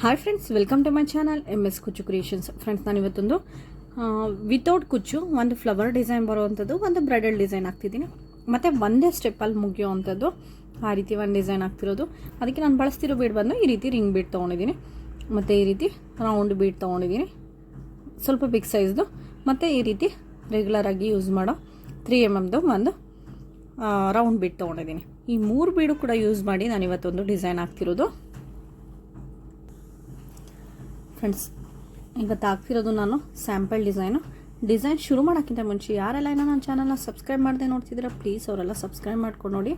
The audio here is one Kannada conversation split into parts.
Hi friends welcome to my channel M S Kuchchu creations friends ನಾನು ಇವತ್ತೊಂದು ವಿತೌಟ್ ಕುಚ್ಚು ಒಂದು ಫ್ಲವರ್ ಡಿಸೈನ್ ಬರುವಂಥದ್ದು, ಒಂದು ಬ್ರೈಡಲ್ ಡಿಸೈನ್ ಹಾಕ್ತಿದ್ದೀನಿ ಮತ್ತು ಒಂದೇ ಸ್ಟೆಪ್ಪಲ್ಲಿ ಮುಗಿಯುವಂಥದ್ದು, ಆ ರೀತಿ ಒಂದು ಡಿಸೈನ್ ಆಗ್ತಿರೋದು. ಅದಕ್ಕೆ ನಾನು ಬಳಸ್ತಿರೋ ಬೀಡ್ ಬಂದು ಈ ರೀತಿ ರಿಂಗ್ ಬೀಡ್ ತೊಗೊಂಡಿದ್ದೀನಿ. ಮತ್ತು ಈ ರೀತಿ ರೌಂಡ್ ಬೀಡ್ ತೊಗೊಂಡಿದ್ದೀನಿ. ಸ್ವಲ್ಪ ಬಿಗ್ ಸೈಜ್ದು ಮತ್ತು ಈ ರೀತಿ ರೆಗ್ಯುಲರಾಗಿ ಯೂಸ್ ಮಾಡೋ ತ್ರೀ ಎಂ ಎಮ್ದು ಒಂದು ರೌಂಡ್ ಬೀಡ್ ತೊಗೊಂಡಿದ್ದೀನಿ. ಈ ಮೂರು ಬೀಡು ಕೂಡ ಯೂಸ್ ಮಾಡಿ ನಾನು ಇವತ್ತೊಂದು ಡಿಸೈನ್ ಆಗ್ತಿರೋದು. ಫ್ರೆಂಡ್ಸ್ ಈಗ ತಾಗ್ತಿರೋದು ನಾನು ಸ್ಯಾಂಪಲ್ ಡಿಸೈನು ಡಿಸೈನ್ ಶುರು ಮಾಡೋಕ್ಕಿಂತ ಮುಂಚೆ ಯಾರೆಲ್ಲ ಏನೋ ನನ್ನ ಚಾನಲ್ನ ಸಬ್ಸ್ಕ್ರೈಬ್ ಮಾಡದೆ ನೋಡ್ತಿದ್ದೀರಾ ಪ್ಲೀಸ್ ಅವರೆಲ್ಲ ಸಬ್ಸ್ಕ್ರೈಬ್ ಮಾಡ್ಕೊಂಡು ನೋಡಿ.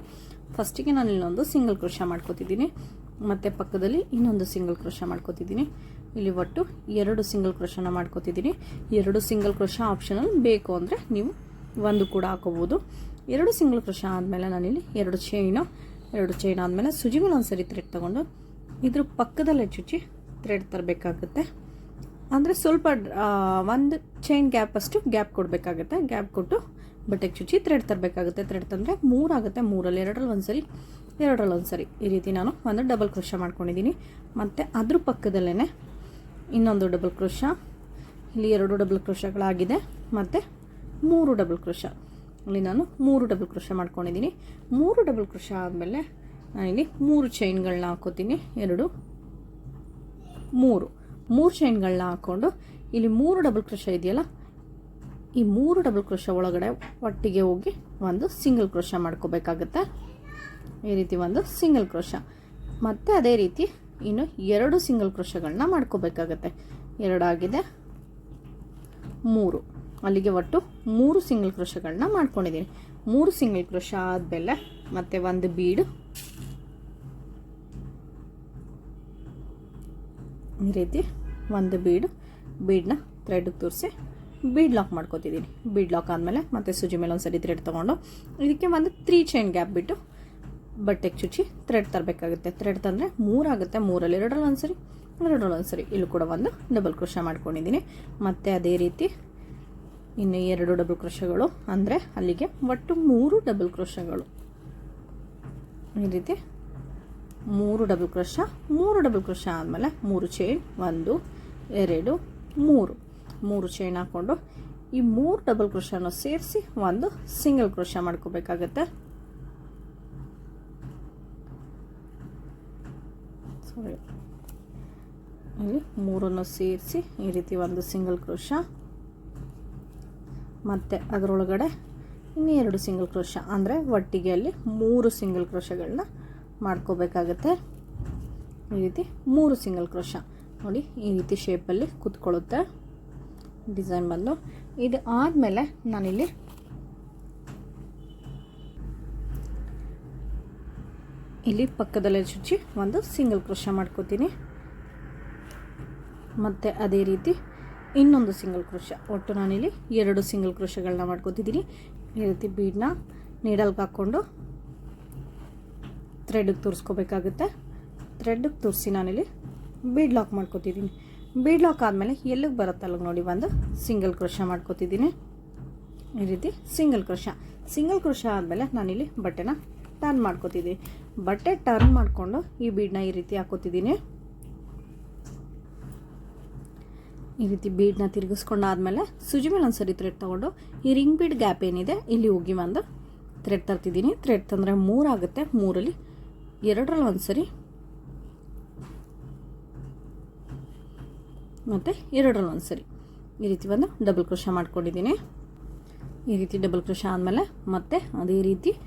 ಫಸ್ಟಿಗೆ ನಾನು ಇಲ್ಲೊಂದು ಸಿಂಗಲ್ ಕ್ರೋಶ ಮಾಡ್ಕೋತಿದ್ದೀನಿ. ಮತ್ತು ಪಕ್ಕದಲ್ಲಿ ಇನ್ನೊಂದು ಸಿಂಗಲ್ ಕ್ರೋಶ ಮಾಡ್ಕೋತಿದ್ದೀನಿ. ಇಲ್ಲಿ ಒಟ್ಟು ಎರಡು ಸಿಂಗಲ್ ಕ್ರೋಶನ ಮಾಡ್ಕೋತಿದ್ದೀನಿ. ಎರಡು ಸಿಂಗಲ್ ಕ್ರೋಶ ಆಪ್ಷನಲ್ಲಿ ಬೇಕು ಅಂದರೆ ನೀವು ಒಂದು ಕೂಡ ಹಾಕೋಬೋದು. ಎರಡು ಸಿಂಗಲ್ ಕ್ರೋಶ ಆದಮೇಲೆ ನಾನಿಲ್ಲಿ ಎರಡು ಚೈನು ಎರಡು ಚೈನ್ ಆದಮೇಲೆ ಸುಜಿಗಳು ಒಂದು ಸರಿ ಥ್ರೆಡ್ ತೊಗೊಂಡು ಇದ್ರ ಪಕ್ಕದಲ್ಲೇ ಚುಚ್ಚಿ ಥ್ರೆಡ್ ತರಬೇಕಾಗುತ್ತೆ. ಅಂದರೆ ಸ್ವಲ್ಪ ಒಂದು ಚೈನ್ ಗ್ಯಾಪ್ ಅಷ್ಟು ಗ್ಯಾಪ್ ಕೊಡಬೇಕಾಗುತ್ತೆ. ಗ್ಯಾಪ್ ಕೊಟ್ಟು ಬಟ್ಟೆಗೆ ಚುಚ್ಚಿ ಥ್ರೆಡ್ ತರಬೇಕಾಗುತ್ತೆ. ಥ್ರೆಡ್ ತಂದರೆ ಮೂರಾಗುತ್ತೆ ಮೂರಲ್ಲಿ, ಎರಡರಲ್ಲಿ ಒಂದು ಸರಿ ಎರಡರಲ್ಲಿ ಒಂದು ಸರಿ ಈ ರೀತಿ ನಾನು ಒಂದು ಡಬಲ್ ಕ್ರೋಶ ಮಾಡ್ಕೊಂಡಿದ್ದೀನಿ. ಮತ್ತು ಅದ್ರ ಪಕ್ಕದಲ್ಲೇ ಇನ್ನೊಂದು ಡಬಲ್ ಕ್ರೋಶ ಇಲ್ಲಿ ಎರಡು ಡಬಲ್ ಕ್ರೋಶಗಳಾಗಿದೆ ಮತ್ತು ಮೂರು ಡಬಲ್ ಕ್ರೋಶ ಇಲ್ಲಿ ನಾನು ಮೂರು ಡಬಲ್ ಕ್ರೋಶ ಮಾಡ್ಕೊಂಡಿದ್ದೀನಿ. ಮೂರು ಡಬಲ್ ಕ್ರೋಶ ಆದಮೇಲೆ ನಾನಿಲ್ಲಿ ಮೂರು ಚೈನ್ಗಳನ್ನ ಹಾಕೋತೀನಿ. ಎರಡು ಮೂರು. ಮೂರು ಚೈನ್ಗಳನ್ನ ಹಾಕ್ಕೊಂಡು ಇಲ್ಲಿ ಮೂರು ಡಬಲ್ ಕ್ರೋಶ ಇದೆಯಲ್ಲ, ಈ ಮೂರು ಡಬಲ್ ಕ್ರೋಶ ಒಳಗಡೆ ಒಟ್ಟಿಗೆ ಹೋಗಿ ಒಂದು ಸಿಂಗಲ್ ಕ್ರೋಶ ಮಾಡ್ಕೋಬೇಕಾಗತ್ತೆ. ಈ ರೀತಿ ಒಂದು ಸಿಂಗಲ್ ಕ್ರೋಶ ಮತ್ತು ಅದೇ ರೀತಿ ಇನ್ನು ಎರಡು ಸಿಂಗಲ್ ಕ್ರೋಶಗಳನ್ನ ಮಾಡ್ಕೋಬೇಕಾಗತ್ತೆ. ಎರಡಾಗಿದೆ ಮೂರು. ಅಲ್ಲಿಗೆ ಒಟ್ಟು ಮೂರು ಸಿಂಗಲ್ ಕ್ರೋಶಗಳನ್ನ ಮಾಡ್ಕೊಂಡಿದ್ದೀನಿ. ಮೂರು ಸಿಂಗಲ್ ಕ್ರೋಶ ಆದಮೇಲೆ ಮತ್ತೆ ಒಂದು ಬೀಡು. ಈ ರೀತಿ ಒಂದು ಬೀಡ್ ಬೀಡನ್ನ ಥ್ರೆಡ್ಗೆ ತೋರಿಸಿ ಬೀಡ್ ಲಾಕ್ ಮಾಡ್ಕೋತಿದ್ದೀನಿ ಬೀಡ್ ಲಾಕ್ ಆದಮೇಲೆ ಮತ್ತೆ ಸುಜಿ ಮೇಲೆ ಒಂದು ಸರಿ ಥ್ರೆಡ್ ತೊಗೊಂಡು ಇದಕ್ಕೆ ಒಂದು ತ್ರೀ ಚೈನ್ ಗ್ಯಾಪ್ ಬಿಟ್ಟು ಬಟ್ಟೆಗೆ ಚುಚ್ಚಿ ಥ್ರೆಡ್ ತರಬೇಕಾಗುತ್ತೆ. ಥ್ರೆಡ್ ತಂದರೆ ಮೂರಾಗುತ್ತೆ ಮೂರಲ್ಲಿ ಎರಡರಲ್ಲಿ ಒಂದು ಸರಿ ಎರಡರಲ್ಲಿ ಒಂದು ಸರಿ ಇಲ್ಲೂ ಕೂಡ ಒಂದು ಡಬಲ್ ಕ್ರೋಶ ಮಾಡ್ಕೊಂಡಿದ್ದೀನಿ ಮತ್ತು ಅದೇ ರೀತಿ ಇನ್ನು ಎರಡು ಡಬಲ್ ಕ್ರೋಶಗಳು ಅಂದರೆ ಅಲ್ಲಿಗೆ ಒಟ್ಟು ಮೂರು ಡಬಲ್ ಕ್ರೋಶಗಳು ಈ ರೀತಿ ಮೂರು ಡಬಲ್ ಕ್ರೋಶ ಮೂರು ಡಬಲ್ ಕ್ರೋಶ ಆದಮೇಲೆ ಮೂರು ಚೈನ್ ಒಂದು, ಎರಡು, ಮೂರು. ಮೂರು ಚೈನ್ ಹಾಕ್ಕೊಂಡು ಈ ಮೂರು ಡಬಲ್ ಕ್ರೋಶನ ಸೇರಿಸಿ ಒಂದು ಸಿಂಗಲ್ ಕ್ರೋಶ ಮಾಡ್ಕೋಬೇಕಾಗತ್ತೆ. ಇಲ್ಲಿ ಮೂರನ್ನು ಸೇರಿಸಿ ಈ ರೀತಿ ಒಂದು ಸಿಂಗಲ್ ಕ್ರೋಶ ಮತ್ತು ಅದರೊಳಗಡೆ ಇನ್ನೆರಡು ಸಿಂಗಲ್ ಕ್ರೋಶ ಅಂದರೆ ಒಟ್ಟಿಗೆ ಅಲ್ಲಿ ಮೂರು ಸಿಂಗಲ್ ಕ್ರೋಶಗಳನ್ನ ಮಾಡ್ಕೋಬೇಕಾಗತ್ತೆ. ಈ ರೀತಿ ಮೂರು ಸಿಂಗಲ್ ಕ್ರೋಶ ನೋಡಿ ಈ ರೀತಿ ಶೇಪಲ್ಲಿ ಕೂತ್ಕೊಳ್ಳುತ್ತೆ. ಡಿಸೈನ್ ಬಂದು ಇದು ಆದಮೇಲೆ ನಾನಿಲ್ಲಿ ಇಲ್ಲಿ ಪಕ್ಕದಲ್ಲೇ ಚುಚ್ಚಿ ಒಂದು ಸಿಂಗಲ್ ಕ್ರೋಶ ಮಾಡ್ಕೋತೀನಿ. ಮತ್ತು ಅದೇ ರೀತಿ ಇನ್ನೊಂದು ಸಿಂಗಲ್ ಕ್ರೋಶ ಒಟ್ಟು ನಾನಿಲ್ಲಿ ಎರಡು ಸಿಂಗಲ್ ಕ್ರೋಶಗಳನ್ನ ಮಾಡ್ಕೋತಿದ್ದೀನಿ. ಈ ರೀತಿ ಬೀಡನ್ನ ನೀಡಲ್ಗೆ ಹಾಕ್ಕೊಂಡು ಥ್ರೆಡ್ಗೆ ತೋರಿಸ್ಕೋಬೇಕಾಗುತ್ತೆ. ಥ್ರೆಡ್ಗೆ ತೋರಿಸಿ ನಾನಿಲ್ಲಿ ಬೀಡ್ ಲಾಕ್ ಮಾಡ್ಕೋತಿದ್ದೀನಿ. ಬೀಡ್ ಲಾಕ್ ಆದಮೇಲೆ ಎಲ್ಲಿಗೆ ಬರುತ್ತಲ್ಲ ನೋಡಿ ಬಂದು ಸಿಂಗಲ್ ಕ್ರೋಶ ಮಾಡ್ಕೋತಿದ್ದೀನಿ. ಈ ರೀತಿ ಸಿಂಗಲ್ ಕ್ರೋಶ ಸಿಂಗಲ್ ಕ್ರೋಶ ಆದಮೇಲೆ ನಾನಿಲ್ಲಿ ಬಟ್ಟೆನ ಟರ್ನ್ ಮಾಡ್ಕೋತಿದ್ದೀನಿ. ಬಟ್ಟೆ ಟರ್ನ್ ಮಾಡಿಕೊಂಡು ಈ ಬೀಡನ್ನ ಈ ರೀತಿ ಹಾಕೋತಿದ್ದೀನಿ. ಈ ರೀತಿ ಬೀಡನ್ನ ತಿರುಗಿಸ್ಕೊಂಡಾದ್ಮೇಲೆ ಸುಜಿ ಮೇಲೆ ಒಂದ್ಸರಿ ಥ್ರೆಡ್ ತೊಗೊಂಡು ಈ ರಿಂಗ್ ಬೀಡ್ ಗ್ಯಾಪ್ ಏನಿದೆ, ಇಲ್ಲಿ ಹೋಗಿ ಒಂದು ಥ್ರೆಡ್ ತರ್ತಿದ್ದೀನಿ. ಥ್ರೆಡ್ ತಂದರೆ ಮೂರಾಗುತ್ತೆ ಮೂರಲ್ಲಿ ಎರಡರಲ್ಲಿ ಒಂದು ಸರಿ. ಮತ್ತು ಎರಡರಲ್ಲಿ ಒಂದು ಸರಿ. ಈ ರೀತಿ ಒಂದು ಡಬಲ್ ಕ್ರೋಶ ಮಾಡ್ಕೊಂಡಿದ್ದೀನಿ. ಈ ರೀತಿ ಡಬಲ್ ಕ್ರೋಶ ಆದಮೇಲೆ ಮತ್ತೆ ಅದೇ ರೀತಿ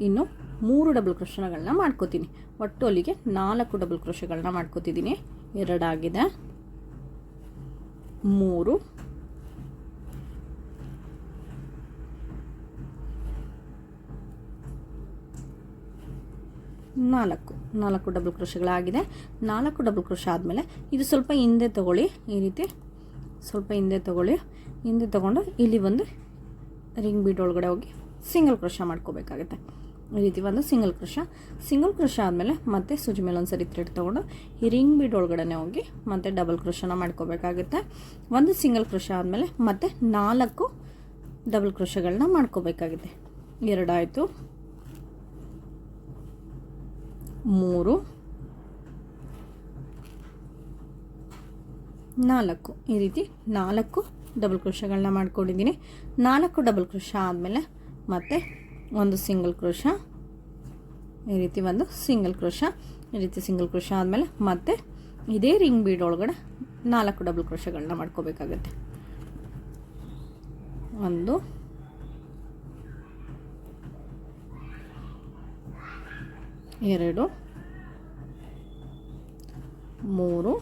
ಇನ್ನು ಮೂರು ಡಬಲ್ ಕ್ರೋಶಗಳನ್ನ ಮಾಡ್ಕೋತೀನಿ. ಒಟ್ಟು ಅಲ್ಲಿಗೆ ನಾಲ್ಕು ಡಬಲ್ ಕ್ರೋಶಗಳನ್ನ ಮಾಡ್ಕೋತಿದ್ದೀನಿ. ಎರಡಾಗಿದೆ. ಮೂರು ನಾಲ್ಕು ನಾಲ್ಕು ಡಬಲ್ ಕೃಷಿಗಳಾಗಿದೆ ನಾಲ್ಕು ಡಬಲ್ ಕೃಷಿ ಆದಮೇಲೆ ಇದು ಸ್ವಲ್ಪ ಹಿಂದೆ ತಗೊಳ್ಳಿ, ಈ ರೀತಿ ಸ್ವಲ್ಪ ಹಿಂದೆ ತಗೊಳ್ಳಿ. ಹಿಂದೆ ತಗೊಂಡು ಇಲ್ಲಿ ಒಂದು ರಿಂಗ್ ಬೀಡ್ ಒಳಗಡೆ ಹೋಗಿ ಸಿಂಗಲ್ ಕ್ರೋಶ ಮಾಡ್ಕೋಬೇಕಾಗುತ್ತೆ. ಈ ರೀತಿ ಒಂದು ಸಿಂಗಲ್ ಕೃಷ ಸಿಂಗಲ್ ಕ್ರೋಶ ಆದಮೇಲೆ ಮತ್ತೆ ಸುಜಿ ಮೇಲೆ ಒಂದು ಸರಿ ಥ್ರೆಡ್ ತೊಗೊಂಡು ಈ ರಿಂಗ್ ಬೀಡ್ ಒಳಗಡೆ ಹೋಗಿ ಮತ್ತೆ ಡಬಲ್ ಕ್ರೋಶನ ಮಾಡ್ಕೋಬೇಕಾಗುತ್ತೆ. ಒಂದು ಸಿಂಗಲ್ ಕ್ರೋಶ ಆದಮೇಲೆ ಮತ್ತೆ ನಾಲ್ಕು ಡಬಲ್ ಕ್ರೋಶಗಳನ್ನ ಮಾಡ್ಕೋಬೇಕಾಗುತ್ತೆ. ಎರಡಾಯಿತು. ಮೂರು, ನಾಲ್ಕು. ಈ ರೀತಿ ನಾಲ್ಕು ಡಬಲ್ ಕ್ರೋಶಗಳನ್ನ ಮಾಡ್ಕೊಂಡಿದ್ದೀನಿ. ನಾಲ್ಕು ಡಬಲ್ ಕ್ರೋಶ ಆದಮೇಲೆ ಮತ್ತೆ ಒಂದು ಸಿಂಗಲ್ ಕ್ರೋಶ, ಈ ರೀತಿ ಒಂದು ಸಿಂಗಲ್ ಕ್ರೋಶ, ಈ ರೀತಿ ಸಿಂಗಲ್ ಕ್ರೋಶ ಆದಮೇಲೆ ಮತ್ತೆ ಇದೇ ರಿಂಗ್ ಬೀಡ್ ಒಳಗಡೆ ನಾಲ್ಕು ಡಬಲ್ ಕ್ರೋಶಗಳನ್ನ ಮಾಡ್ಕೋಬೇಕಾಗತ್ತೆ. ಒಂದು ಎರಡು, ಮೂರು,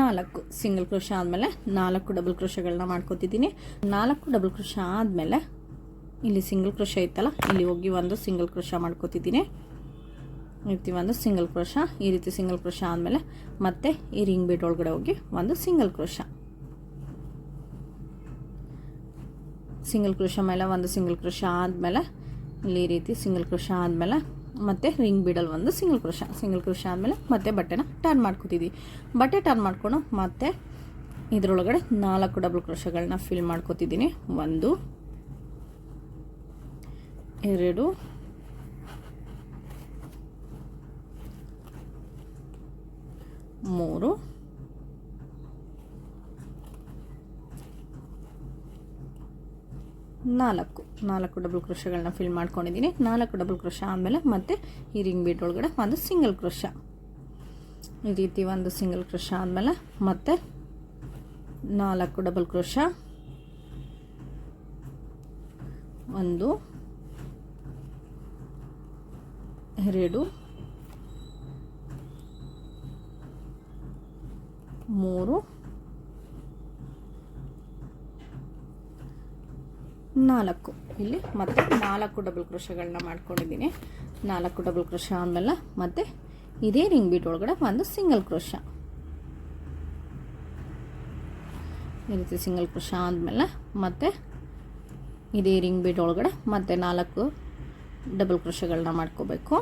ನಾಲ್ಕು. ಸಿಂಗಲ್ ಕ್ರೋಶ ಆದಮೇಲೆ ನಾಲ್ಕು ಡಬಲ್ ಕ್ರೋಶಗಳನ್ನ ಮಾಡ್ಕೋತಿದ್ದೀನಿ. ನಾಲ್ಕು ಡಬಲ್ ಕ್ರೋಶ ಆದಮೇಲೆ ಇಲ್ಲಿ ಸಿಂಗಲ್ ಕ್ರೋಶ ಇತ್ತಲ್ಲ, ಇಲ್ಲಿ ಹೋಗಿ ಒಂದು ಸಿಂಗಲ್ ಕ್ರೋಶ ಮಾಡ್ಕೋತಿದ್ದೀನಿ. ಈ ಒಂದು ಸಿಂಗಲ್ ಕ್ರೋಶ, ಈ ರೀತಿ ಸಿಂಗಲ್ ಕ್ರೋಶ ಆದಮೇಲೆ ಮತ್ತೆ ಈ ರಿಂಗ್ ಬೀಟ್ ಒಳಗಡೆ ಹೋಗಿ ಒಂದು ಸಿಂಗಲ್ ಕ್ರೋಶ. ಸಿಂಗಲ್ ಕ್ರೋಶ ಮೇಲೆ ಒಂದು ಸಿಂಗಲ್ ಕ್ರೋಶ ಆದಮೇಲೆ ಇಲ್ಲಿ ಈ ರೀತಿ ಸಿಂಗಲ್ ಕ್ರೋಶ ಆದಮೇಲೆ ಮತ್ತೆ ರಿಂಗ್ ಬಿಡಲ್ ಒಂದು ಸಿಂಗಲ್ ಕ್ರೋಶ ಸಿಂಗಲ್ ಕ್ರೋಶ ಆದಮೇಲೆ ಮತ್ತೆ ಬಟ್ಟೆನ ಟರ್ನ್ ಮಾಡ್ಕೋತಿದ್ವಿ ಬಟ್ಟೆ ಟರ್ನ್ ಮಾಡ್ಕೊಂಡು ಮತ್ತೆ ಇದರೊಳಗಡೆ ನಾಲ್ಕು ಡಬಲ್ ಕ್ರೋಶಗಳನ್ನ ಫಿಲ್ ಮಾಡ್ಕೋತಿದ್ದೀನಿ. ಒಂದು, ಎರಡು, ಮೂರು, ನಾಲ್ಕು. ನಾಲ್ಕು ಡಬಲ್ ಕ್ರೋಶಗಳನ್ನ ಫಿಲ್ ಮಾಡ್ಕೊಂಡಿದ್ದೀನಿ. ನಾಲ್ಕು ಡಬಲ್ ಕ್ರೋಶ ಆಮೇಲೆ ಮತ್ತೆ ಈ ರಿಂಗ್ ಬೀಟ್ ಒಳಗಡೆ ಒಂದು ಸಿಂಗಲ್ ಕ್ರೋಶ. ಈ ರೀತಿ ಒಂದು ಸಿಂಗಲ್ ಕ್ರೋಶ ಆದಮೇಲೆ ಮತ್ತೆ ನಾಲ್ಕು ಡಬಲ್ ಕ್ರೋಶ. ಒಂದು, ಎರಡು, ಮೂರು, ನಾಲ್ಕು. ಇಲ್ಲಿ ಮತ್ತೆ ನಾಲ್ಕು ಡಬಲ್ ಕ್ರೋಶಗಳನ್ನ ಮಾಡ್ಕೊಂಡಿದ್ದೀನಿ. ನಾಲ್ಕು ಡಬಲ್ ಕ್ರೋಶ ಆದಮೇಲೆ ಮತ್ತೆ ಇದೇ ರಿಂಗ್ ಬೀಟ್ ಒಳಗಡೆ ಒಂದು ಸಿಂಗಲ್ ಕ್ರೋಶ. ಈ ರೀತಿ ಸಿಂಗಲ್ ಕ್ರೋಶ ಆದಮೇಲೆ ಮತ್ತೆ ಇದೇ ರಿಂಗ್ ಬೀಟ್ ಒಳಗಡೆ ಮತ್ತೆ ನಾಲ್ಕು ಡಬಲ್ ಕ್ರೋಶಗಳನ್ನ ಮಾಡ್ಕೋಬೇಕು.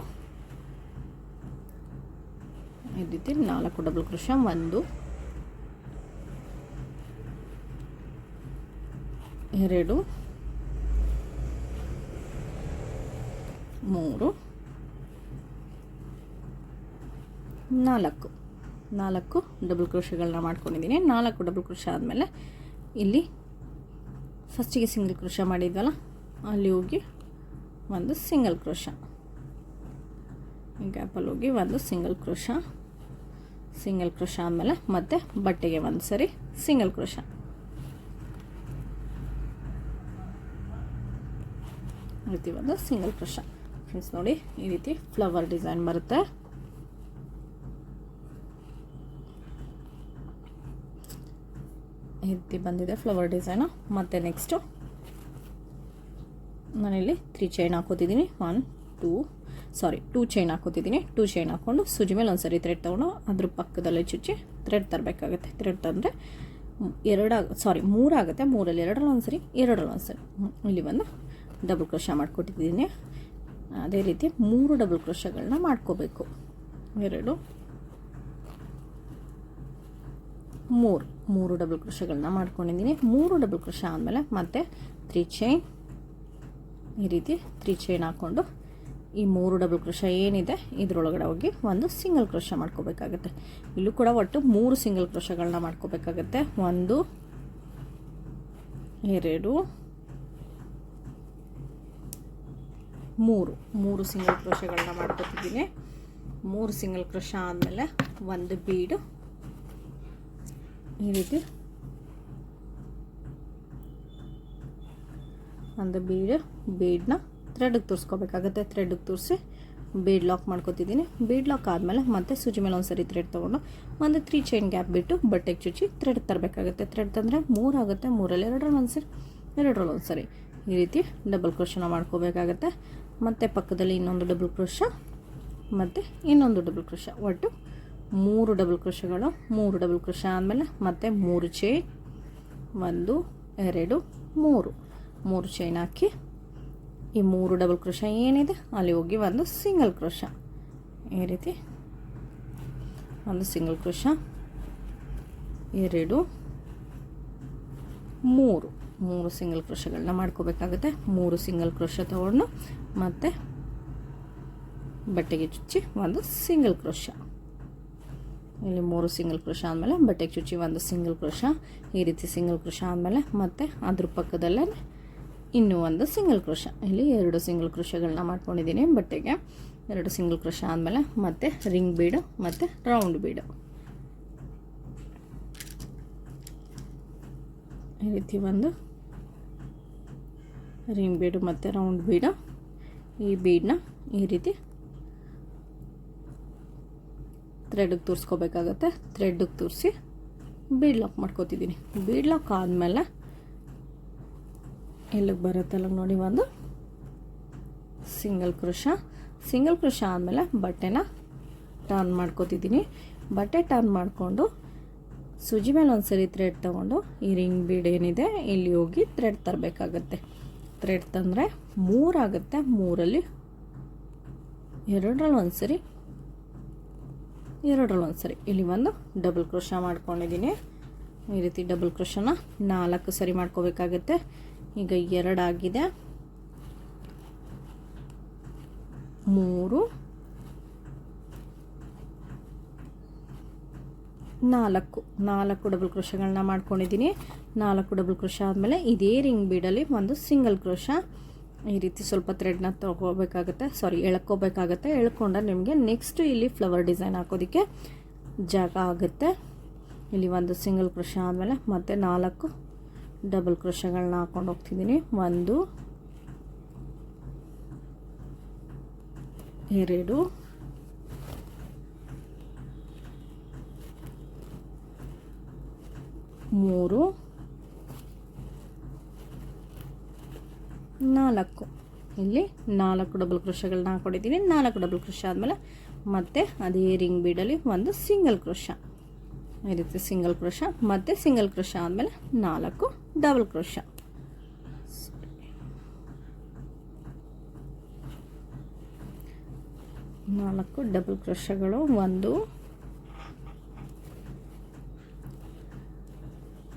ಈ ರೀತಿ ನಾಲ್ಕು ಡಬಲ್ ಕ್ರೋಶ ಒಂದು. ಎರಡು. ಮೂರು. ನಾಲ್ಕು. ನಾಲ್ಕು ಡಬಲ್ ಕ್ರೋಶಗಳನ್ನ ಮಾಡ್ಕೊಂಡಿದ್ದೀನಿ. ನಾಲ್ಕು ಡಬಲ್ ಕ್ರೋಶ ಆದಮೇಲೆ ಇಲ್ಲಿ ಫಸ್ಟಿಗೆ ಸಿಂಗಲ್ ಕ್ರೋಶ ಮಾಡಿದ್ವಲ್ಲ, ಅಲ್ಲಿ ಹೋಗಿ ಒಂದು ಸಿಂಗಲ್ ಕ್ರೋಶ. ಗ್ಯಾಪಲ್ಲಿ ಹೋಗಿ ಒಂದು ಸಿಂಗಲ್ ಕ್ರೋಶ. ಸಿಂಗಲ್ ಕ್ರೋಶ ಆದಮೇಲೆ ಮತ್ತೆ ಬಟ್ಟೆಗೆ ಒಂದು ಸರಿ ಸಿಂಗಲ್ ಕ್ರೋಶ. ಒಂದು ಸಿಂಗಲ್ ಕ್ರೋಶ. ಫ್ರೆಂಡ್ಸ್ ನೋಡಿ ಈ ರೀತಿ ಫ್ಲವರ್ ಡಿಸೈನ್ ಬರುತ್ತೆ. ಈ ರೀತಿ ಬಂದಿದೆ ಫ್ಲವರ್ ಡಿಸೈನು ಮತ್ತು ನೆಕ್ಸ್ಟು ನಾನಿಲ್ಲಿ three chain ಹಾಕೋತಿದ್ದೀನಿ. One two sorry two chain ಹಾಕೋತಿದ್ದೀನಿ. Two chain ಹಾಕ್ಕೊಂಡು ಸುಜಿ ಮೇಲೆ ಒಂದ್ಸರಿ ಥ್ರೆಡ್ ತೊಗೊಂಡು ಅದ್ರ ಪಕ್ಕದಲ್ಲೇ ಚುಚ್ಚಿ ಥ್ರೆಡ್ ತರಬೇಕಾಗುತ್ತೆ. ಥ್ರೆಡ್ ತಂದರೆ ಎರಡಾಗ ಸಾರಿ ಮೂರಾಗುತ್ತೆ ಮೂರಲ್ಲಿ ಎರಡರಲ್ಲಿ ಒಂದ್ಸರಿ ಎರಡರಲ್ಲಿ ಒಂದ್ಸರಿ ಇಲ್ಲಿ ಬಂದು ಡಬಲ್ ಕ್ರೋಶ ಮಾಡಿಕೊಟ್ಟಿದ್ದೀನಿ. ಅದೇ ರೀತಿ ಮೂರು ಡಬಲ್ ಕ್ರೋಶಗಳನ್ನ ಮಾಡ್ಕೋಬೇಕು. ಎರಡು, ಮೂರು ಮೂರು ಡಬಲ್ ಕ್ರೋಶಗಳನ್ನ ಮಾಡ್ಕೊಂಡಿದ್ದೀನಿ ಮೂರು ಡಬಲ್ ಕ್ರೋಶ ಆದಮೇಲೆ ಮತ್ತೆ ತ್ರೀ ಚೈನ್ ಈ ರೀತಿ ತ್ರೀ ಚೈನ್ ಹಾಕ್ಕೊಂಡು ಈ ಮೂರು ಡಬಲ್ ಕ್ರೋಶ ಏನಿದೆ, ಇದರೊಳಗಡೆ ಹೋಗಿ ಒಂದು ಸಿಂಗಲ್ ಕ್ರೋಶ ಮಾಡ್ಕೋಬೇಕಾಗತ್ತೆ. ಇಲ್ಲೂ ಕೂಡ ಒಟ್ಟು ಮೂರು ಸಿಂಗಲ್ ಕ್ರೋಶಗಳನ್ನ ಮಾಡ್ಕೋಬೇಕಾಗತ್ತೆ. ಒಂದು, ಎರಡು ಮೂರು ಮೂರು ಸಿಂಗಲ್ ಕ್ರೋಶಗಳನ್ನ ಮಾಡ್ಕೊತಿದ್ದೀನಿ. ಮೂರು ಸಿಂಗಲ್ ಕ್ರೋಶ ಆದಮೇಲೆ ಒಂದು ಬೀಡು. ಈ ರೀತಿ. ಒಂದು ಬೀಡು ಬೀಡನ್ನ ಥ್ರೆಡ್ಗೆ ತೋರಿಸ್ಕೋಬೇಕಾಗತ್ತೆ. ಥ್ರೆಡ್ಗೆ ತೋರಿಸಿ ಬೀಡ್ ಲಾಕ್ ಮಾಡ್ಕೋತಿದ್ದೀನಿ. ಬೀಡ್ ಲಾಕ್ ಆದಮೇಲೆ ಮತ್ತೆ ಸೂಜಿ ಮೇಲೆ ಒಂದು ಸರಿ ಥ್ರೆಡ್ ತೊಗೊಂಡು ಒಂದು ತ್ರೀ ಚೈನ್ ಗ್ಯಾಪ್ ಬಿಟ್ಟು ಬಟ್ಟೆಗೆ ಚುಚ್ಚಿ ಥ್ರೆಡ್ ತರಬೇಕಾಗುತ್ತೆ. ಥ್ರೆಡ್ ತಂದರೆ ಮೂರಾಗುತ್ತೆ ಮೂರಲ್ಲಿ ಎರಡರಲ್ಲಿ ಒಂದು ಸರಿ ಎರಡರಲ್ಲಿ ಒಂದು ಸರಿ ಈ ರೀತಿ ಡಬಲ್ ಕ್ರೋಶನ ಮಾಡ್ಕೋಬೇಕಾಗತ್ತೆ. ಮತ್ತು ಪಕ್ಕದಲ್ಲಿ ಇನ್ನೊಂದು ಡಬಲ್ ಕ್ರೋಶ ಮತ್ತು ಇನ್ನೊಂದು ಡಬಲ್ ಕ್ರೋಶ ಒಟ್ಟು ಮೂರು ಡಬಲ್ ಕ್ರೋಶಗಳು ಮೂರು ಡಬಲ್ ಕ್ರೋಶ ಆದಮೇಲೆ ಮತ್ತೆ ಮೂರು ಚೈನ್ ಒಂದು, ಎರಡು, ಮೂರು. ಮೂರು ಚೈನ್ ಹಾಕಿ ಈ ಮೂರು ಡಬಲ್ ಕ್ರೋಶ ಏನಿದೆ, ಅಲ್ಲಿ ಹೋಗಿ ಒಂದು ಸಿಂಗಲ್ ಕ್ರೋಶ ಈ ರೀತಿ ಒಂದು ಸಿಂಗಲ್ ಕ್ರೋಶ ಎರಡು, ಮೂರು. ಮೂರು ಸಿಂಗಲ್ ಕ್ರೋಶಗಳನ್ನ ಮಾಡ್ಕೋಬೇಕಾಗುತ್ತೆ. ಮೂರು ಸಿಂಗಲ್ ಕ್ರೋಶ ತೊಗೊಂಡು ಮತ್ತು ಬಟ್ಟೆಗೆ ಚುಚ್ಚಿ ಒಂದು ಸಿಂಗಲ್ ಕ್ರೋಶ ಇಲ್ಲಿ ಮೂರು ಸಿಂಗಲ್ ಕ್ರೋಶ ಆದಮೇಲೆ ಬಟ್ಟೆಗೆ ಚುಚ್ಚಿ ಒಂದು ಸಿಂಗಲ್ ಕ್ರೋಶ ಈ ರೀತಿ ಸಿಂಗಲ್ ಕ್ರೋಶ ಆದಮೇಲೆ ಮತ್ತೆ ಅದ್ರ ಪಕ್ಕದಲ್ಲೇ ಇನ್ನೂ ಒಂದು ಸಿಂಗಲ್ ಕ್ರೋಶ ಇಲ್ಲಿ ಎರಡು ಸಿಂಗಲ್ ಕ್ರೋಶಗಳನ್ನ ಮಾಡ್ಕೊಂಡಿದ್ದೀನಿ ಬಟ್ಟೆಗೆ. ಎರಡು ಸಿಂಗಲ್ ಕ್ರೋಶ ಆದಮೇಲೆ ಮತ್ತೆ ರಿಂಗ್ ಬೀಡು ಮತ್ತು ರೌಂಡ್ ಬೀಡು ಈ ರೀತಿ ಒಂದು ರಿಂಗ್ ಬೀಡು ಮತ್ತು ರೌಂಡ್ ಬೀಡು. ಈ ಬೀಡನ್ನ ಈ ರೀತಿ ಥ್ರೆಡ್ಗೆ ತೋರಿಸ್ಕೋಬೇಕಾಗತ್ತೆ. ಥ್ರೆಡ್ಗೆ ತೋರಿಸಿ ಬೀಡ್ ಲಾಕ್ ಮಾಡ್ಕೋತಿದ್ದೀನಿ ಬೀಡ್ ಲಾಕ್ ಆದಮೇಲೆ ಇಲ್ಲಿಗೆ ಬರುತ್ತಲ್ಲ ನೋಡಿ ಒಂದು ಸಿಂಗಲ್ ಕ್ರೋಶ ಸಿಂಗಲ್ ಕ್ರೋಶ ಆದಮೇಲೆ ಬಟ್ಟೆನ ಟರ್ನ್ ಮಾಡ್ಕೋತಿದ್ದೀನಿ ಬಟ್ಟೆ ಟರ್ನ್ ಮಾಡಿಕೊಂಡು ಸುಜಿ ಮೇಲೆ ಒಂದು ಸರಿ ಥ್ರೆಡ್ ತೊಗೊಂಡು ಈ ರಿಂಗ್ ಬೀಡ್ ಏನಿದೆ, ಇಲ್ಲಿ ಹೋಗಿ ಥ್ರೆಡ್ ತರಬೇಕಾಗತ್ತೆ. ಥ್ರೆಡ್ ತಂದರೆ ಮೂರಾಗುತ್ತೆ ಮೂರಲ್ಲಿ ಎರಡರಲ್ಲಿ ಒಂದು ಸರಿ, ಎರಡರಲ್ಲಿ ಒಂದು ಸರಿ. ಇಲ್ಲಿ ಒಂದು ಡಬಲ್ ಕ್ರೋಶ ಮಾಡ್ಕೊಂಡಿದ್ದೀನಿ. ಈ ರೀತಿ ಡಬಲ್ ಕ್ರೋಶನ ನಾಲ್ಕು ಸರಿ ಮಾಡ್ಕೋಬೇಕಾಗತ್ತೆ. ಈಗ ಎರಡಾಗಿದೆ ಮೂರು, ನಾಲ್ಕು. ನಾಲ್ಕು ಡಬಲ್ ಕ್ರೋಶಗಳನ್ನ ಮಾಡ್ಕೊಂಡಿದ್ದೀನಿ. ನಾಲ್ಕು ಡಬಲ್ ಕ್ರೋಶ ಆದಮೇಲೆ ಇದೇ ರಿಂಗ್ ಬೀಡಲ್ಲಿ ಒಂದು ಸಿಂಗಲ್ ಕ್ರೋಶ. ಈ ರೀತಿ ಸ್ವಲ್ಪ ಥ್ರೆಡ್ನ ತೊಗೋಬೇಕಾಗತ್ತೆ ಸಾರಿ ಎಳ್ಕೋಬೇಕಾಗತ್ತೆ. ಎಳ್ಕೊಂಡ್ರೆ ನಿಮಗೆ ನೆಕ್ಸ್ಟ್ ಇಲ್ಲಿ ಫ್ಲವರ್ ಡಿಸೈನ್ ಹಾಕೋದಕ್ಕೆ ಜಾಗ ಆಗುತ್ತೆ. ಇಲ್ಲಿ ಒಂದು ಸಿಂಗಲ್ ಕ್ರೋಶ ಆದಮೇಲೆ ಮತ್ತೆ ನಾಲ್ಕು ಡಬಲ್ ಕ್ರೋಶಗಳನ್ನ ಹಾಕ್ಕೊಂಡು ಹೋಗ್ತಿದ್ದೀನಿ. ಒಂದು, ಎರಡು, ಮೂರು ನಾಲ್ಕು. ಇಲ್ಲಿ ನಾಲ್ಕು ಡಬಲ್ ಕೃಷಿಗಳನ್ನ ಹಾಕೊಂಡಿದ್ದೀನಿ ನಾಲ್ಕು ಡಬಲ್ ಕೃಷಿ ಆದಮೇಲೆ ಮತ್ತೆ ಅದೇ ರಿಂಗ್ ಬೀಡಲ್ಲಿ ಒಂದು ಸಿಂಗಲ್ ಕೃಷ ಈ ರೀತಿ ಸಿಂಗಲ್ ಕೃಷ ಮತ್ತು ಸಿಂಗಲ್ ಕೃಷ ಆದಮೇಲೆ ನಾಲ್ಕು ಡಬಲ್ ಕೃಷ ನಾಲ್ಕು ಡಬಲ್ ಕೃಷಗಳು ಒಂದು,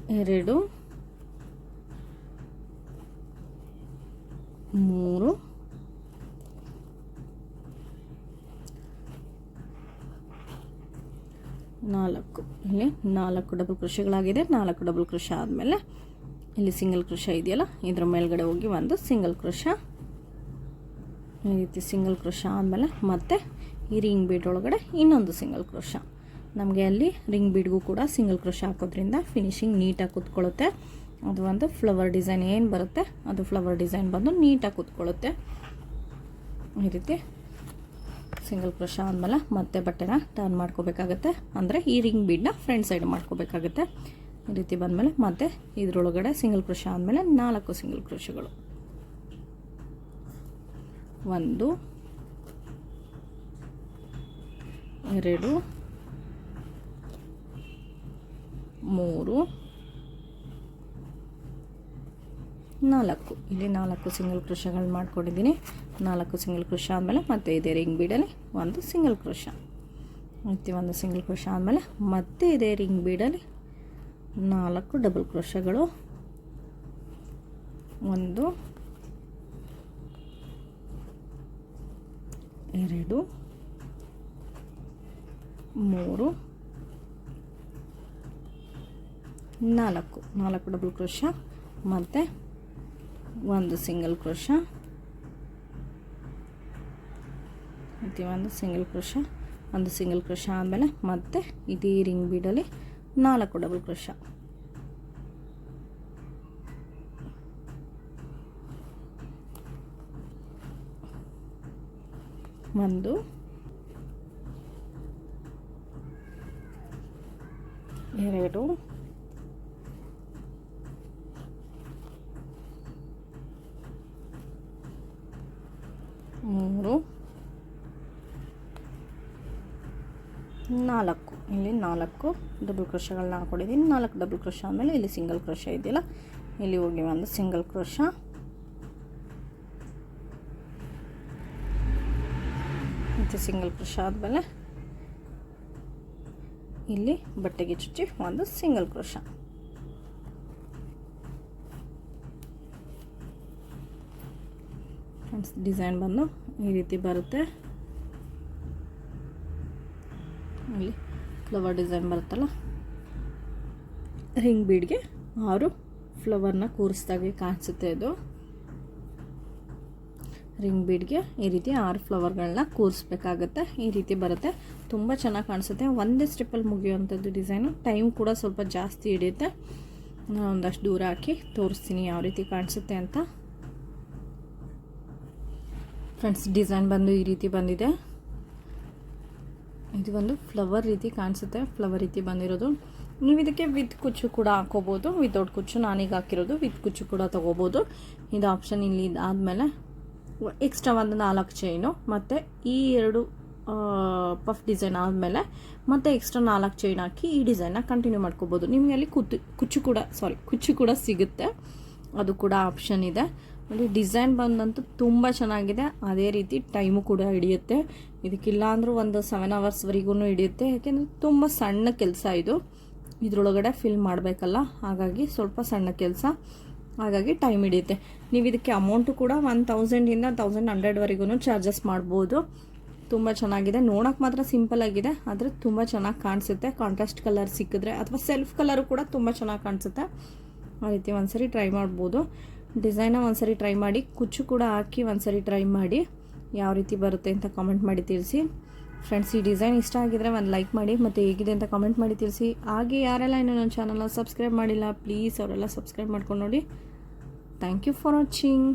ಎರಡು ಮೂರು. ನಾಲ್ಕು. ಇಲ್ಲಿ ನಾಲ್ಕು ಡಬಲ್ ಕೃಷಿಗಳಾಗಿದೆ ನಾಲ್ಕು ಡಬಲ್ ಕೃಷಿ ಆದಮೇಲೆ ಇಲ್ಲಿ ಸಿಂಗಲ್ ಕೃಷಿ ಇದೆಯಲ್ಲ, ಇದರ ಮೇಲ್ಗಡೆ ಹೋಗಿ ಒಂದು ಸಿಂಗಲ್ ಕೃಷಿ ಈ ರೀತಿ ಸಿಂಗಲ್ ಕೃಷ ಆದಮೇಲೆ ಮತ್ತೆ ಈ ರಿಂಗ್ ಬೀಡ್ ಒಳಗಡೆ ಇನ್ನೊಂದು ಸಿಂಗಲ್ ಕೃಷಿ ನಮಗೆ ಅಲ್ಲಿ ರಿಂಗ್ ಬೀಡ್ಗೂ ಕೂಡ ಸಿಂಗಲ್ ಕೃಷಿ ಹಾಕೋದ್ರಿಂದ ಫಿನಿಶಿಂಗ್ ನೀಟಾಗಿ ಕೂತ್ಕೊಳ್ಳುತ್ತೆ. ಅದು ಒಂದು ಫ್ಲವರ್ ಡಿಸೈನ್ ಏನು ಬರುತ್ತೆ, ಅದು ಫ್ಲವರ್ ಡಿಸೈನ್ ಬಂದು ನೀಟಾಗಿ ಕೂತ್ಕೊಳ್ಳುತ್ತೆ. ಈ ರೀತಿ ಸಿಂಗಲ್ ಕ್ರೋಶ ಆದಮೇಲೆ ಮತ್ತೆ ಬಟ್ಟೆನ ಟರ್ನ್ ಮಾಡ್ಕೋಬೇಕಾಗತ್ತೆ. ಅಂದರೆ ಈ ರಿಂಗ್ ಬೀಡ್ನ ಫ್ರಂಟ್ ಸೈಡ್ ಮಾಡ್ಕೋಬೇಕಾಗತ್ತೆ. ಈ ರೀತಿ ಬಂದಮೇಲೆ ಮತ್ತೆ ಇದರೊಳಗಡೆ ಸಿಂಗಲ್ ಕ್ರೋಶ ಆದಮೇಲೆ ನಾಲ್ಕು ಸಿಂಗಲ್ ಕ್ರೋಶಗಳು ಒಂದು, ಎರಡು, ಮೂರು ನಾಲ್ಕು. ಇಲ್ಲಿ ನಾಲ್ಕು ಸಿಂಗಲ್ ಕ್ರೋಶಗಳು ಮಾಡ್ಕೊಂಡಿದ್ದೀನಿ. ನಾಲ್ಕು ಸಿಂಗಲ್ ಕ್ರೋಶ ಆದಮೇಲೆ ಮತ್ತೆ ಇದೇ ರಿಂಗ್ ಬೀಡಲ್ಲಿ ಒಂದು ಸಿಂಗಲ್ ಕ್ರೋಶ. ಮತ್ತು ಒಂದು ಸಿಂಗಲ್ ಕ್ರೋಶ ಆದಮೇಲೆ ಮತ್ತೆ ಇದೇ ರಿಂಗ್ ಬೀಡಲ್ಲಿ ನಾಲ್ಕು ಡಬಲ್ ಕ್ರೋಶಗಳು. ಒಂದು, ಎರಡು, ಮೂರು, ನಾಲ್ಕು. ನಾಲ್ಕು ಡಬಲ್ ಕ್ರೋಶ. ಮತ್ತು ಒಂದು ಸಿಂಗಲ್ ಕ್ರೋಶ ಒಂದು ಸಿಂಗಲ್ ಕ್ರೋಶ ಒಂದು ಸಿಂಗಲ್ ಕ್ರೋಶ ಆದಮೇಲೆ ಮತ್ತೆ ಇದೇ ರಿಂಗ್ ಬೀಡಲ್ಲಿ ನಾಲ್ಕು ಡಬಲ್ ಕ್ರೋಶ ಒಂದು, ಎರಡು ಮೂರು, ನಾಲ್ಕು. ಇಲ್ಲಿ ನಾಲ್ಕು ಡಬಲ್ ಕ್ರೋಶಗಳನ್ನ ಹಾಕೊಂಡಿದ್ದೀನಿ. ನಾಲ್ಕು ಡಬಲ್ ಕ್ರೋಶ ಆದಮೇಲೆ ಇಲ್ಲಿ ಸಿಂಗಲ್ ಕ್ರೋಶ ಇದೆಯಲ್ಲ, ಇಲ್ಲಿ ಹೋಗಿ ಒಂದು ಸಿಂಗಲ್ ಕ್ರೋಶ ಮತ್ತು ಸಿಂಗಲ್ ಕ್ರೋಶ ಆದಮೇಲೆ ಇಲ್ಲಿ ಬಟ್ಟೆಗೆ ಚುಚ್ಚಿ ಒಂದು ಸಿಂಗಲ್ ಕ್ರೋಶ ಡಿಸೈನ್ ಬಂದು ಈ ರೀತಿ ಬರುತ್ತೆ. ಅಲ್ಲಿ ಫ್ಲವರ್ ಡಿಸೈನ್ ಬರುತ್ತಲ್ಲ? ರಿಂಗ್ ಬೀಡ್ಗೆ ಆರು ಫ್ಲವರ್ನ ಕೂರಿಸ್ದಾಗೆ ಕಾಣಿಸುತ್ತೆ ಇದು. ರಿಂಗ್ ಬೀಡ್ಗೆ ಈ ರೀತಿ ಆರು ಫ್ಲವರ್ಗಳನ್ನ ಕೂರಿಸ್ಬೇಕಾಗತ್ತೆ. ಈ ರೀತಿ ಬರುತ್ತೆ. ತುಂಬ ಚೆನ್ನಾಗಿ ಕಾಣಿಸುತ್ತೆ. ಒಂದೇ ಸ್ಟೆಪ್ಪಲ್ಲಿ ಮುಗಿಯುವಂಥದ್ದು ಡಿಸೈನು ಟೈಮ್ ಕೂಡ ಸ್ವಲ್ಪ ಜಾಸ್ತಿ ಹಿಡಿಯುತ್ತೆ. ನಾನು ಒಂದಷ್ಟು ದೂರ ಹಾಕಿ ತೋರಿಸ್ತೀನಿ ಯಾವ ರೀತಿ ಕಾಣಿಸುತ್ತೆ ಅಂತ. ಫ್ರೆಂಡ್ಸ್, ಡಿಸೈನ್ ಬಂದು ಈ ರೀತಿ ಬಂದಿದೆ. ಇದು ಒಂದು ಫ್ಲವರ್ ರೀತಿ ಕಾಣಿಸುತ್ತೆ, ಫ್ಲವರ್ ರೀತಿ ಬಂದಿರೋದು. ನೀವು ಇದಕ್ಕೆ ವಿತ್ ಕುಚ್ಚು ಕೂಡ ಹಾಕೋಬೋದು ವಿತೌಟ್ ಕುಚ್ಚು ನಾನೀಗ ಹಾಕಿರೋದು, ವಿತ್ ಕುಚ್ಚು ಕೂಡ ತೊಗೋಬೋದು. ಇದು ಆಪ್ಷನ್ ಇಲ್ಲಿ ಆದಮೇಲೆ ಎಕ್ಸ್ಟ್ರಾ ಒಂದು ನಾಲ್ಕು ಚೈನು ಮತ್ತು ಈ ಎರಡು ಪಫ್ ಡಿಸೈನ್ ಆದಮೇಲೆ ಮತ್ತೆ ಎಕ್ಸ್ಟ್ರಾ ನಾಲ್ಕು ಚೈನ್ ಹಾಕಿ ಈ ಡಿಸೈನ್ನ ಕಂಟಿನ್ಯೂ ಮಾಡ್ಕೋಬೋದು. ನಿಮಗೆ ಅಲ್ಲಿ ಕುತ್ತು, ಕುಚ್ಚು ಕೂಡ ಸಾರಿ ಕುಚ್ಚು ಕೂಡ ಸಿಗುತ್ತೆ. ಅದು ಕೂಡ ಆಪ್ಷನ್ ಇದೆ. ನೋಡಿ, ಡಿಸೈನ್ ಬಂದಂತೂ ತುಂಬ ಚೆನ್ನಾಗಿದೆ. ಅದೇ ರೀತಿ ಟೈಮು ಕೂಡ ಹಿಡಿಯುತ್ತೆ. ಇದಕ್ಕಿಲ್ಲ ಅಂದರೂ ಒಂದು ಸೆವೆನ್ ಅವರ್ಸ್ವರೆಗೂ ಹಿಡಿಯುತ್ತೆ. ಯಾಕೆಂದರೆ ತುಂಬ ಸಣ್ಣ ಕೆಲಸ ಇದು. ಇದರೊಳಗಡೆ ಫಿಲ್ ಮಾಡಬೇಕಲ್ಲ. ಹಾಗಾಗಿ ಸ್ವಲ್ಪ ಸಣ್ಣ ಕೆಲಸ. ಹಾಗಾಗಿ ಟೈಮ್ ಹಿಡಿಯುತ್ತೆ. ನೀವು ಇದಕ್ಕೆ ಅಮೌಂಟು ಕೂಡ ಒನ್ ತೌಸಂಡಿಂದ ತೌಸಂಡ್ ಹಂಡ್ರೆಡ್ವರೆಗೂ ಚಾರ್ಜಸ್ ಮಾಡ್ಬೋದು. ತುಂಬ ಚೆನ್ನಾಗಿದೆ. ನೋಡೋಕೆ ಮಾತ್ರ ಸಿಂಪಲ್ ಆಗಿದೆ. ಆದರೆ ತುಂಬ ಚೆನ್ನಾಗಿ ಕಾಣಿಸುತ್ತೆ. ಕಾಂಟ್ರಾಸ್ಟ್ ಕಲರ್ ಸಿಕ್ಕಿದ್ರೆ ಅಥವಾ ಸೆಲ್ಫ್ ಕಲರು ಕೂಡ ತುಂಬ ಚೆನ್ನಾಗಿ ಕಾಣಿಸುತ್ತೆ. ಆ ರೀತಿ ಒಂದ್ಸರಿ ಟ್ರೈ ಮಾಡ್ಬೋದು. ಡಿಸೈನ ಒಂದ್ಸರಿ ಟ್ರೈ ಮಾಡಿ, ಕುಚ್ಚು ಕೂಡ ಹಾಕಿ ಒಂದ್ಸರಿ ಟ್ರೈ ಮಾಡಿ, ಯಾವ ರೀತಿ ಬರುತ್ತೆ ಅಂತ ಕಾಮೆಂಟ್ ಮಾಡಿ ತಿಳಿಸಿ. ಫ್ರೆಂಡ್ಸ್ ಈ ಡಿಸೈನ್ ಇಷ್ಟ ಆಗಿದ್ರೆ ಒಂದು ಲೈಕ್ ಮಾಡಿ, ಮತ್ತು ಹೇಗಿದೆ ಅಂತ ಕಾಮೆಂಟ್ ಮಾಡಿ ತಿಳಿಸಿ. ಹಾಗೆ ಯಾರೆಲ್ಲ ಇನ್ನೂ ನನ್ನ ಚಾನಲ್ನ ಸಬ್ಸ್ಕ್ರೈಬ್ ಮಾಡಿಲ್ಲ ಪ್ಲೀಸ್ ಅವರೆಲ್ಲ ಸಬ್ಸ್ಕ್ರೈಬ್ ಮಾಡ್ಕೊಂಡು ನೋಡಿ. Thank you for watching